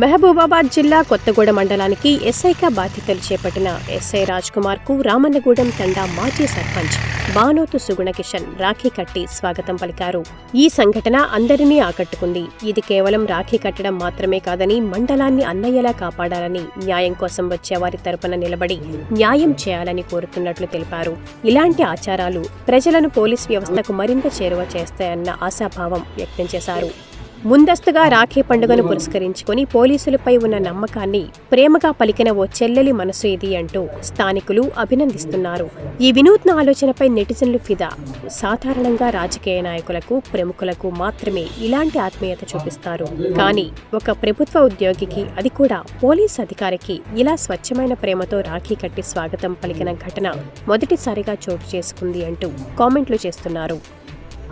మహబూబాబాద్ జిల్లా కొత్తగూడ మండలానికి ఎస్ఐగా బాధ్యతలు చేపట్టిన ఎస్ఐ రాజ్ కుమార్కు రామన్నగూడెం తండా మాజీ సర్పంచ్ బానోతు సుగుణ కిషన్ రాఖీ కట్టి స్వాగతం పలికారు. ఈ సంఘటన అందరినీ ఆకట్టుకుంది. ఇది కేవలం రాఖీ కట్టడం మాత్రమే కాదని మండలాన్ని అన్నయ్యలా కాపాడాలని న్యాయం కోసం వచ్చే వారి తరపున నిలబడి న్యాయం చేయాలని కోరుతున్నట్లు తెలిపారు. ఇలాంటి ఆచారాలు ప్రజలను పోలీస్ వ్యవస్థకు మరింత చేరువ చేస్తాయన్న ఆశాభావం వ్యక్తం చేశారు. ముందస్తుగా రాఖీ పండుగను పురస్కరించుకొని పోలీసులపై ఉన్న నమ్మకాన్ని ప్రేమగా పలికిన ఓ చెల్లెలి మనసు ఇది అంటూ స్థానికులు అభినందిస్తున్నారు. ఈ వినూత్న ఆలోచనపై నెటిజన్లు ఫిదా. సాధారణంగా రాజకీయ నాయకులకు ప్రముఖులకు మాత్రమే ఇలాంటి ఆత్మీయత చూపిస్తారు. కానీ ఒక ప్రభుత్వ ఉద్యోగికి అది కూడా పోలీస్ అధికారికి ఇలా స్వచ్ఛమైన ప్రేమతో రాఖీ కట్టి స్వాగతం పలికిన ఘటన మొదటిసారిగా చోటు చేసుకుంది అంటూ కామెంట్లు చేస్తున్నారు.